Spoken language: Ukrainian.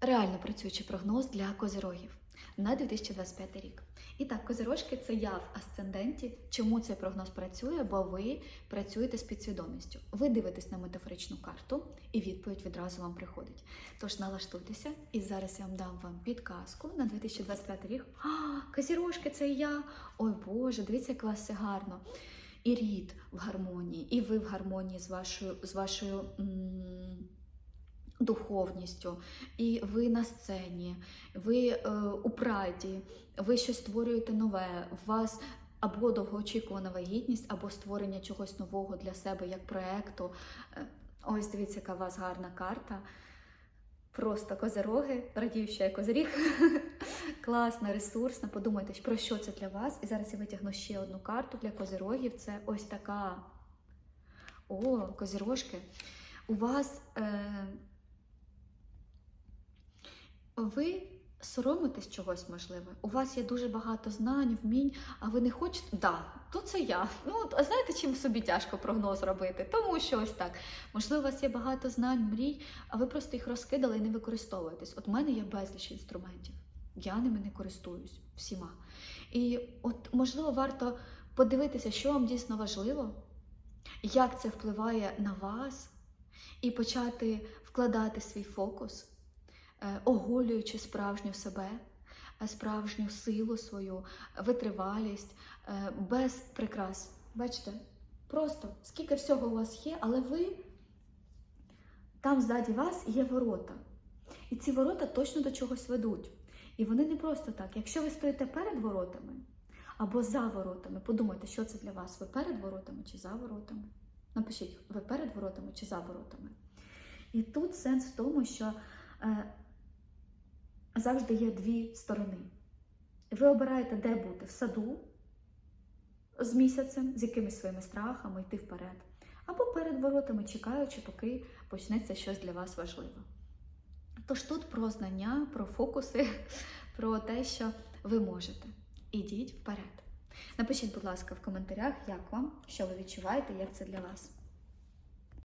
реально працюючий прогноз для козирогів на 2025 рік. І так, козирожки це я в асценденті. Чому цей прогноз працює? Бо ви працюєте з підсвідомістю. Ви дивитесь на метафоричну карту, і відповідь відразу вам приходить. Тож налаштуйтеся, і зараз я вам дам вам підказку на 2025 рік. А, козірожки, це я! Ой Боже, дивіться, як вас все гарно. І рід в гармонії, і ви в гармонії з вашою з вашою. м, Духовністю, і ви на сцені, ви е, у прайді, ви щось створюєте нове, у вас або довгоочікувана вагітність, або створення чогось нового для себе як проекту. Е, Ось дивіться, яка у вас гарна карта. Просто козироги, радію, що я козиріг. Класна, ресурсна. Подумайте, про що це для вас. І зараз я витягну ще одну карту для козирогів. Це ось така. О, козирожки. У вас. Е... Ви соромитесь чогось можливо. У вас є дуже багато знань, вмінь, а ви не хочете. Да, то це я. Ну, а знаєте, чим собі тяжко прогноз робити? Тому що ось так. Можливо, у вас є багато знань, мрій, а ви просто їх розкидали і не використовуєтесь. От в мене є безліч інструментів. Я ними не користуюсь всіма. І от, можливо, варто подивитися, що вам дійсно важливо, як це впливає на вас, і почати вкладати свій фокус оголюючи справжню себе, е, справжню силу свою, витривалість, е, без прикрас. Бачите, просто скільки всього у вас є, але ви там ззаді вас є ворота. І ці ворота точно до чогось ведуть. І вони не просто так. Якщо ви стоїте перед воротами або за воротами, подумайте, що це для вас. Ви перед воротами чи за воротами? Напишіть, ви перед воротами чи за воротами. І тут сенс в тому, що е, завжди є дві сторони. Ви обираєте, де бути в саду з місяцем, з якимись своїми страхами, йти вперед. Або перед воротами, чекаючи, поки почнеться щось для вас важливе. Тож тут про знання, про фокуси, про те, що ви можете. Ідіть вперед. Напишіть, будь ласка, в коментарях, як вам, що ви відчуваєте, як це для вас.